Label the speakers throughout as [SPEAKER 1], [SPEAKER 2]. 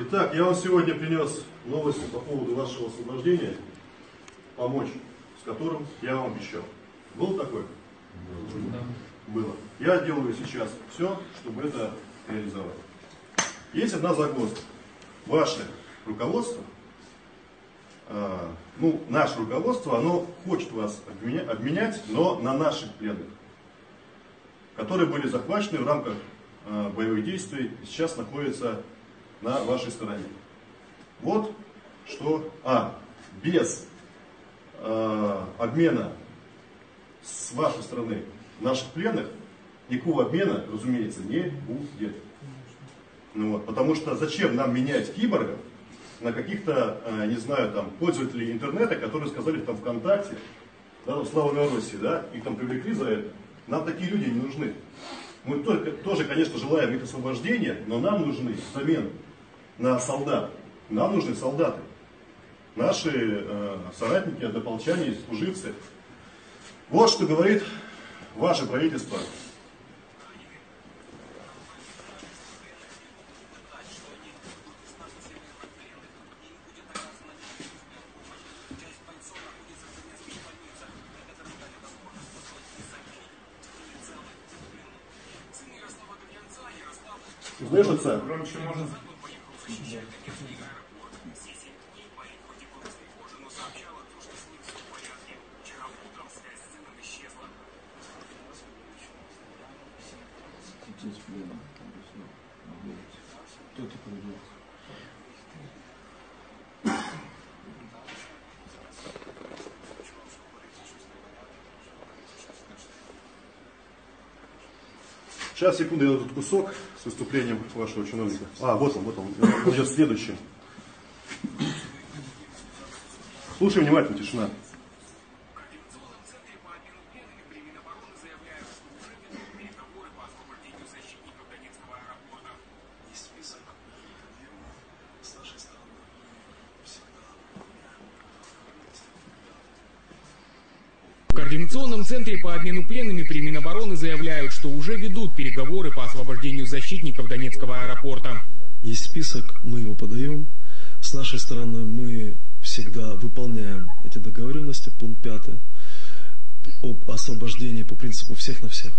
[SPEAKER 1] Итак, я вам сегодня принес новости по поводу вашего освобождения, помочь с которым я вам обещал. Был такой? Да. Было. Я делаю сейчас все, чтобы это реализовать. Есть одна загвоздка. Ваше руководство, э, ну, наше руководство, оно хочет вас обменять, но на наших пленных, которые были захвачены в рамках э, боевых действий, сейчас находятся на вашей стороне. Вот что, а, без э, обмена с вашей стороны наших пленных, никакого обмена, разумеется, не будет. Ну вот, потому что зачем нам менять киборгов на каких-то, э, не знаю, там, пользователей интернета, которые сказали там ВКонтакте, да, там, Слава Новороссии, да, их там привлекли за это. Нам такие люди не нужны. Мы только, тоже, конечно, желаем их освобождения, но нам нужны взамен на солдат. Нам нужны солдаты. Наши э, соратники, однополчане, служивцы. Вот что говорит ваше правительство Слышится? Громче можно. Кто это придет? Сейчас, секунду, я этот кусок с выступлением вашего чиновника. А, вот он, вот он, он идет следующий. Слушай внимательно, тишина.
[SPEAKER 2] Координационном центре по обмену пленными при Минобороны заявляют, что уже ведут переговоры по освобождению защитников Донецкого аэропорта.
[SPEAKER 3] Есть список, мы его подаем. С нашей стороны мы всегда выполняем эти договоренности, пункт 5, об освобождении по принципу всех на всех.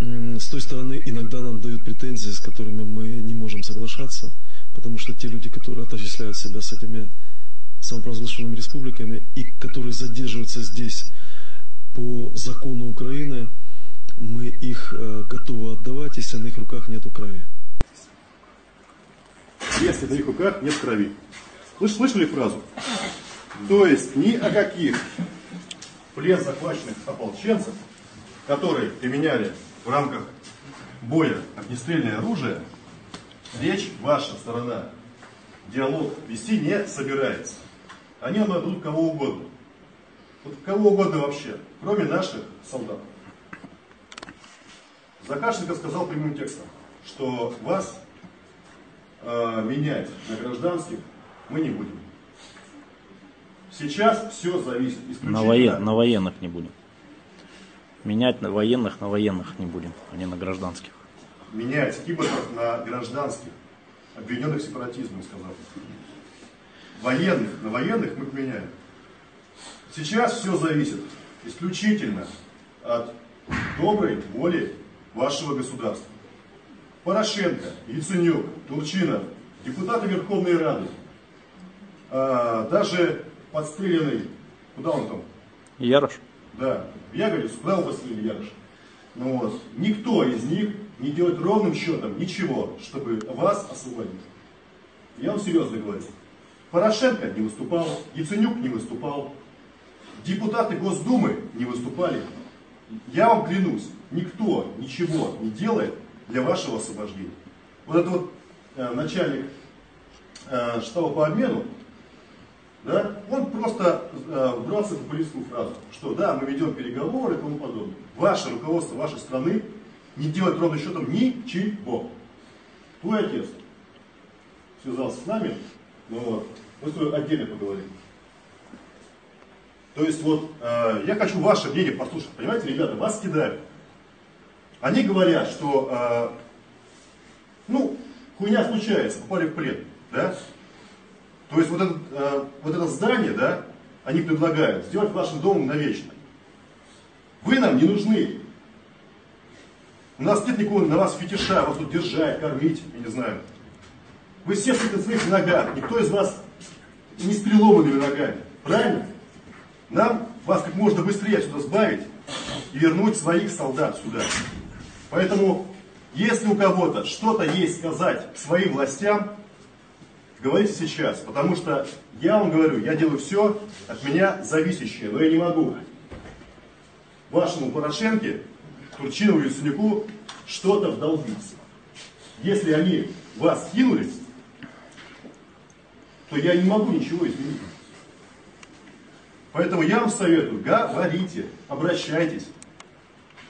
[SPEAKER 3] С той стороны иногда нам дают претензии, с которыми мы не можем соглашаться, потому что те люди, которые отождествляют себя с этими самопровозглашенными республиками и которые задерживаются здесь по закону Украины мы их э, готовы отдавать, если на их руках нет крови.
[SPEAKER 1] Если на их руках нет крови. Вы слышали фразу? То есть ни о каких плен захваченных ополченцев, которые применяли в рамках боя огнестрельное оружие, речь ваша сторона, диалог вести не собирается. Они нам дадут кого угодно. Вот кого угодно вообще, кроме наших солдат. Закашенко сказал прямым текстом, что вас э, менять на гражданских мы не будем. Сейчас все зависит исключительно...
[SPEAKER 4] На, воен, на военных не будем. Менять на военных на военных не будем, а не на гражданских.
[SPEAKER 1] Менять киборгов на гражданских, обвиненных в сепаратизме, сказал. Военных на военных мы поменяем. Сейчас все зависит исключительно от доброй воли вашего государства. Порошенко, Яценюк, Турчинов, депутаты Верховной Рады, а, даже подстреленный, куда он там?
[SPEAKER 4] Ярош.
[SPEAKER 1] Да, в Яговицу, куда его подстрелили Ярош? Ну вот, никто из них не делает ровным счетом ничего, чтобы вас освободить. Я вам серьезно говорю. Порошенко не выступал, Яценюк не выступал, депутаты Госдумы не выступали. Я вам клянусь, никто ничего не делает для вашего освобождения. Вот этот вот э, начальник э, штаба по обмену, да, он просто э, в популистскую фразу, что да, мы ведем переговоры и тому подобное. Ваше руководство вашей страны не делает ровным счетом ничего. Твой отец связался с нами, ну вот, мы с тобой отдельно поговорим. То есть вот э, я хочу ваше мнение послушать. Понимаете, ребята, вас кидают. Они говорят, что э, ну, хуйня случается, попали в плен, да? То есть вот это, э, вот это здание, да, они предлагают сделать вашим домом навечно. Вы нам не нужны. У нас нет никакого на вас фетиша, вас тут держать, кормить, я не знаю. Вы все стоите на своих ногах, никто из вас не с переломанными ногами. Правильно? Нам вас как можно быстрее сюда сбавить и вернуть своих солдат сюда. Поэтому, если у кого-то что-то есть сказать своим властям, говорите сейчас, потому что я вам говорю, я делаю все от меня зависящее, но я не могу вашему Порошенке, Турчинову и Яценюку что-то вдолбить. Если они вас кинули, то я не могу ничего изменить. Поэтому я вам советую, говорите, обращайтесь,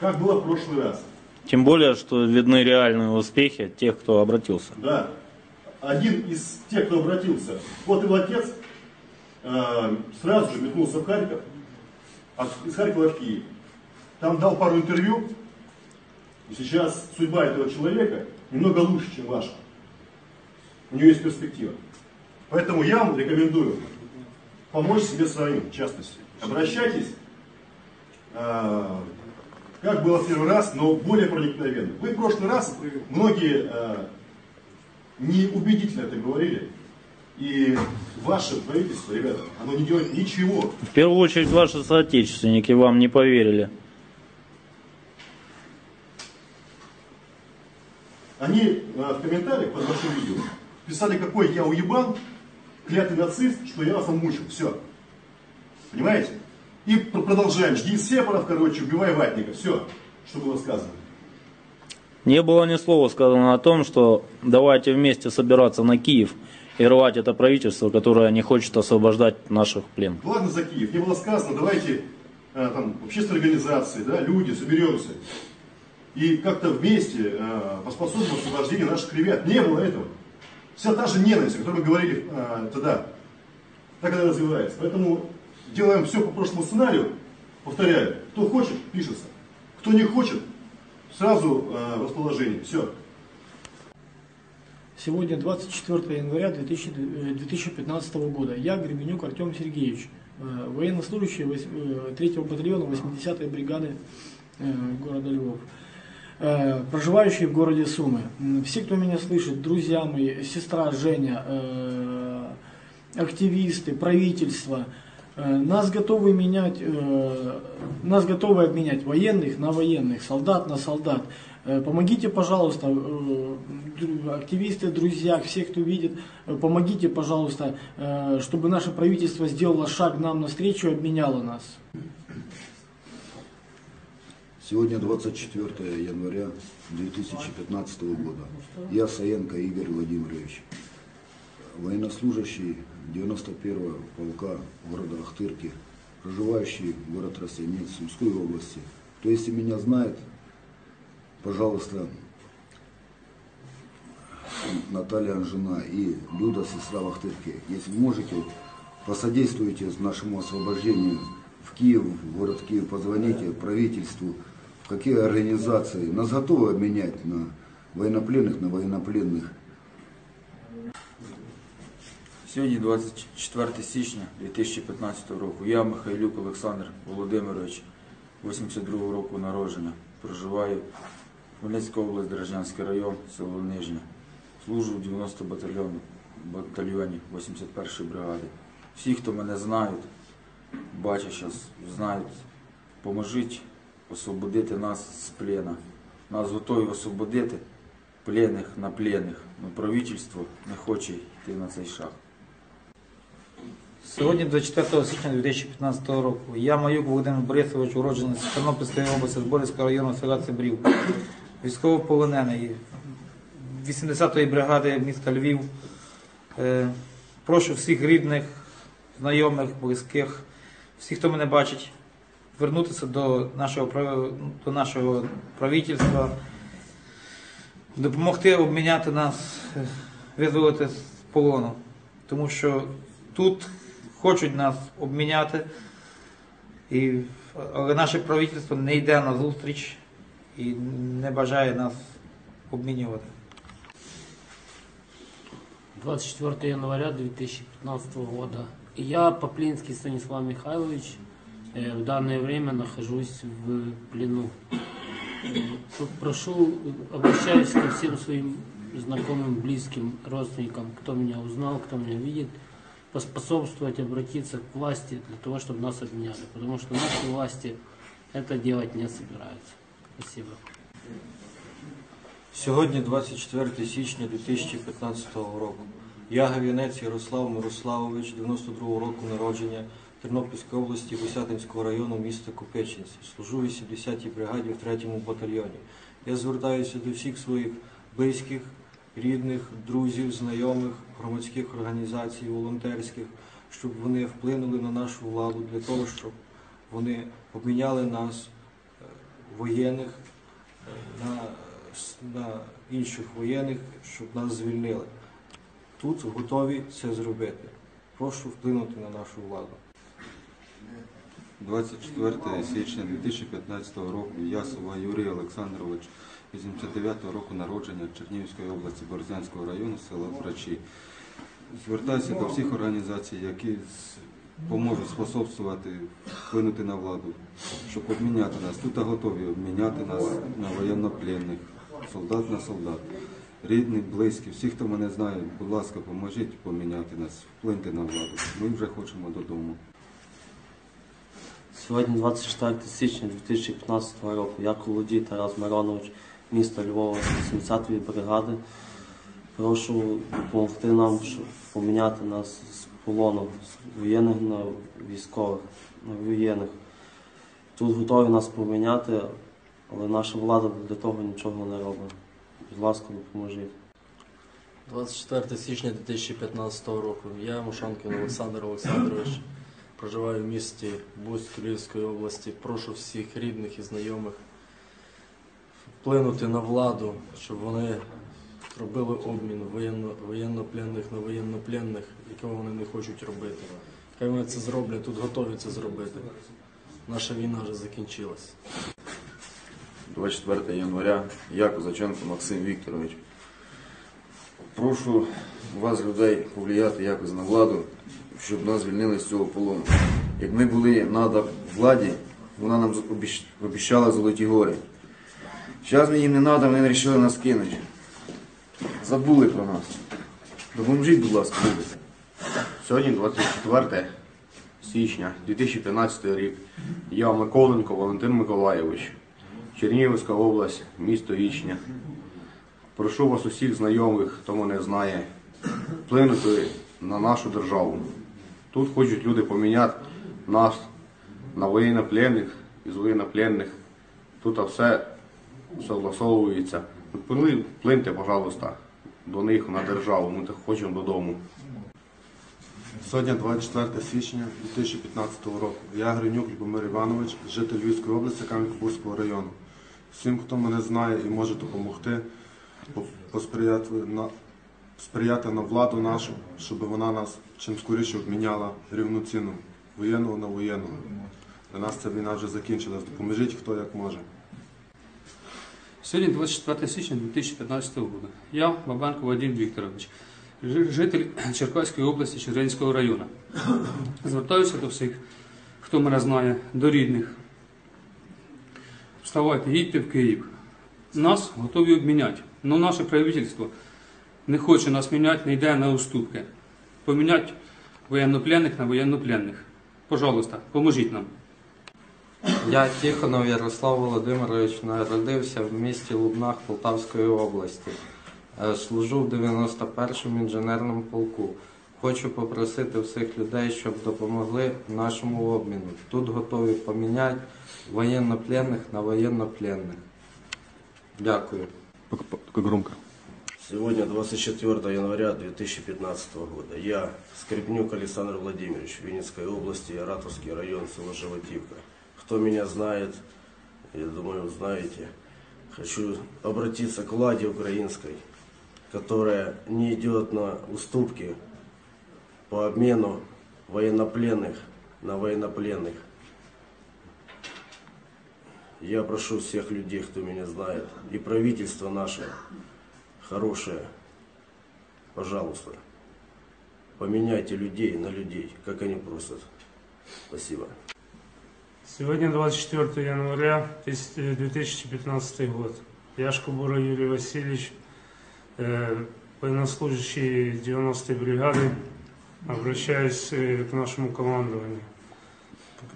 [SPEAKER 1] как было в прошлый раз.
[SPEAKER 4] Тем более, что видны реальные успехи тех, кто обратился.
[SPEAKER 1] Да, один из тех, кто обратился, вот его отец э, сразу же метнулся в Харьков, из Харькова в Киев. Там дал пару интервью, и сейчас судьба этого человека немного лучше, чем ваша. У нее есть перспектива. Поэтому я вам рекомендую помочь себе своим, в частности. Обращайтесь, э, как было в первый раз, но более проникновенно. Вы в прошлый раз, многие э, неубедительно это говорили, и ваше правительство, ребята, оно не делает ничего.
[SPEAKER 4] В первую очередь ваши соотечественники вам не поверили.
[SPEAKER 1] Они э, в комментариях под вашим видео писали, какой я уебан, клятый нацист, что я вас там мучил. Все. Понимаете? И пр- продолжаем. Жди сепаров, короче, убивай ватника. Все, что было сказано.
[SPEAKER 4] Не было ни слова сказано о том, что давайте вместе собираться на Киев и рвать это правительство, которое не хочет освобождать наших пленных.
[SPEAKER 1] Ладно за Киев, не было сказано, давайте э, там, общественные организации, да, люди, соберемся. И как-то вместе э, поспособствуем освобождению наших ребят. Не было этого. Вся та же ненависть, о которой мы говорили э, тогда, так она развивается. Поэтому делаем все по прошлому сценарию. Повторяю, кто хочет, пишется. Кто не хочет, сразу э, в расположении. Все.
[SPEAKER 5] Сегодня 24 января 2000 э, 2015 года. Я, Гребенюк Артем Сергеевич, э, военнослужащий 3-го батальона 80-й бригады э, города Львов, э, проживающий в городе Сумы. Все, кто меня слышит, друзья мои, сестра Женя, э, активисты, правительство, э, нас готовы менять, нас готовы обменять военных на военных, солдат на солдат. Помогите, пожалуйста, активисты, друзья, все, кто видит, помогите, пожалуйста, чтобы наше правительство сделало шаг нам навстречу и обменяло нас.
[SPEAKER 6] Сегодня 24 января 2015 года. Я Саенко Игорь Владимирович, военнослужащий 91-го полка города Ахтырки, проживающий в город Росенец Сумской области. Кто если меня знает, пожалуйста, Наталья Анжина и Люда, сестра в Ахтырке, если можете, посодействуйте нашему освобождению в Киев, в город Киев, позвоните правительству, в какие организации. Нас готовы обменять на военнопленных, на военнопленных.
[SPEAKER 7] Сьогодні 24 січня 2015 року. Я, Михайлюк Олександр Володимирович, 82 року народження. Проживаю в Хмельницька область, Дережанський район, село Нижнє. Служу в 90 батальйоні, батальйоні 81 бригади. Всі, хто мене знають, бачать зараз, знають, поможіть освободити нас з плена. Нас готові освободити пленних на пленних. Ну, правительство не хоче йти на цей шаг.
[SPEAKER 8] Сьогодні, 24 січня 2015 року, я Маюк Володимир Борисович, уродженець з Тернопільської області, Зборівського району села Цибрів, військовополонений 80-ї бригади міста Львів. Е, Прошу всіх рідних, знайомих, близьких, всіх, хто мене бачить, вернутися до нашого, до нашого правительства, допомогти обміняти нас, визволити з полону. Тому що тут хочуть нас обміняти, і, але наше правительство не йде на зустріч і не бажає нас обмінювати.
[SPEAKER 9] 24 января 2015 года. Я Поплинский Станислав Михайлович. Э, В данное время нахожусь в плену. Э, Прошу, обращаюсь ко всем своим знакомым, близким, родственникам, кто меня узнал, кто меня видит, поспособствовать, обратиться к власти для того, чтобы нас обменяли. Потому что наши власти это делать не собираются. Спасибо.
[SPEAKER 10] Сьогодні 24 січня 2015 року. Я Гавінець Ярослав Мирославович, 92 року народження Тернопільської області, Гусятинського району міста Копичинці. Служу в 80-й бригаді в 3-му батальйоні. Я звертаюся до всіх своїх близьких, рідних, друзів, знайомих, громадських організацій, волонтерських, щоб вони вплинули на нашу владу для того, щоб вони обміняли нас, е, воєнних, е, на, на інших воєнних, щоб нас звільнили. Тут готові це зробити. Прошу вплинути на нашу владу.
[SPEAKER 11] 24 січня 2015 року Ясова Юрій Олександрович, 89-го року народження Чернігівської області Борзянського району, села Врачі. Звертаюся до всіх організацій, які поможуть способствувати вплинути на владу, щоб обміняти нас. Тут готові обміняти нас на воєннопленних, солдат на солдат. Рідні, близькі, всі, хто мене знає, будь ласка, поможіть поміняти нас, вплиньте на владу. Ми вже хочемо додому.
[SPEAKER 12] Сьогодні 24 січня 2015 року. Я Колодій Тарас Миронович, місто Львова, 70-ї бригади. Прошу допомогти нам, щоб поміняти нас з полону з воєнних на військових, на воєнних. Тут готові нас поміняти, але наша влада для того нічого не робить. Будь ласка, допоможіть.
[SPEAKER 13] 24 січня 2015 року. Я Мушанкин Олександр Олександрович. Проживаю в місті Буськ Львівської області. Прошу всіх рідних і знайомих вплинути на владу, щоб вони робили обмін воєнно, воєннопленних на воєннопленних, якого вони не хочуть робити. Хай вони це зроблять, тут готові це зробити. Наша війна вже закінчилась.
[SPEAKER 14] 24 января, я Козаченко Максим Вікторович. Прошу вас, людей, повлияти якось на владу, щоб нас звільнили з цього полону. Як ми були на владі, вона нам обіщала золоті гори. Зараз ми їм не треба, вони вирішили нас кинути. Забули про нас. Допоможіть, будь ласка, люди.
[SPEAKER 15] Сьогодні 24 січня 2015 рік. Я Миколенко Валентин Миколайович, Чернігівська область, місто Ічня. Прошу вас усіх знайомих, хто мене знає, вплинути на нашу державу. Тут хочуть люди поміняти нас на воєннопленних із воєннопленних. Тут все согласовується. Вплиньте, пожалуйста, до них на державу. Ми так хочемо додому.
[SPEAKER 16] Сьогодні 24 січня 2015 року. Я Гринюк Любомир Іванович, житель Львівської області Кам'янка-Бузького району. Всім, хто мене знає і може допомогти, посприяти сприяти на владу нашу, щоб вона нас чим скоріше обміняла рівну ціну воєнного на воєнного. Для нас ця війна вже закінчилась. Допоможіть хто як може.
[SPEAKER 17] Сьогодні 24 січня 2015 року. Я Бабанко Вадим Вікторович, житель Черкаської області Чернігівського району. Звертаюся до всіх, хто мене знає, до рідних. Вставайте, їдьте в Київ. Нас готові обміняти. Але наше правительство не хоче нас міняти, не йде на уступки. Поміняти воєннопленних на воєннопленних. Пожалуйста, поможіть нам.
[SPEAKER 13] Я Тихонов Ярослав Володимирович народився в місті Лубнах Полтавської області. Е, Служу в 91-му інженерному полку. Хочу попросити всіх людей, щоб допомогли нашому обміну. Тут готові поміняти воєннопленних на воєннопленних. Дякую.
[SPEAKER 11] громко.
[SPEAKER 18] Сегодня 24 января 2015 года. Я Скрипнюк Александр Владимирович, Винницкой области, Ратовский район, село Животивка. Кто меня знает, я думаю, знаете, хочу обратиться к владе украинской, которая не идет на уступки по обмену военнопленных на военнопленных. Я прошу всех людей, кто меня знает, и правительство наше, хорошее, пожалуйста, Поменяйте людей на людей, как они просят. Спасибо.
[SPEAKER 19] Сегодня 24 января 2015 год. Я Шкубура Юрий Васильевич, э, военнослужащий 90-й бригады, обращаюсь э, к нашему командованию.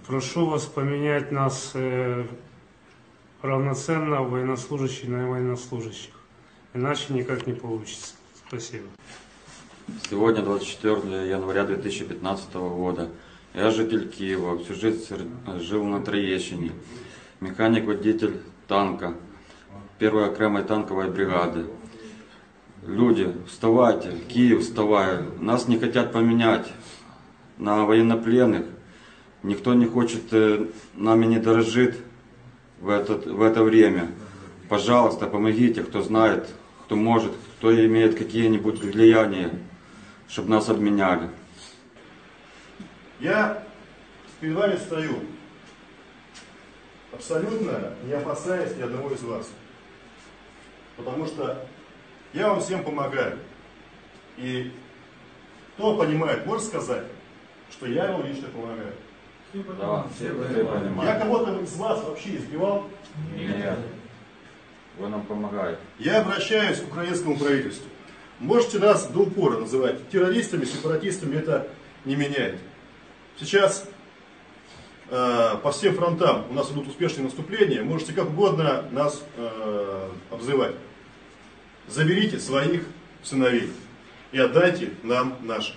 [SPEAKER 19] Прошу вас поменять нас э, равноценно военнослужащих на военнослужащих. Иначе никак не получится. Спасибо.
[SPEAKER 20] Сегодня 24 января 2015 года. Я житель Киева, всю жизнь жил на Троещине. Механик-водитель танка, первой окремой танковой бригады. Люди, вставайте, Киев, вставай. Нас не хотят поменять на военнопленных. Никто не хочет, э, нами не дорожит в, этот, в это время. Пожалуйста, помогите, кто знает, кто может, кто имеет какие-нибудь влияния, чтобы нас обменяли.
[SPEAKER 1] Я перед вами стою, абсолютно не опасаясь ни одного из вас. Потому что я вам всем помогаю. И кто понимает, может сказать, что я вам лично помогаю.
[SPEAKER 20] Да, все понимают.
[SPEAKER 1] Я кого-то из вас вообще избивал?
[SPEAKER 20] Нет. Вы нам помогаете.
[SPEAKER 1] Я обращаюсь к украинскому правительству. Можете нас до упора называть террористами, сепаратистами, это не меняет. Сейчас э, по всем фронтам у нас идут успешные наступления, можете как угодно нас э, обзывать. Заберите своих сыновей и отдайте нам наших.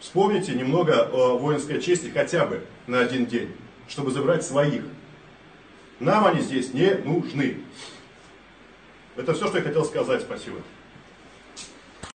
[SPEAKER 1] Вспомните немного о воинской чести хотя бы на один день, чтобы забрать своих. Нам они здесь не нужны. Это все, что я хотел сказать. Спасибо.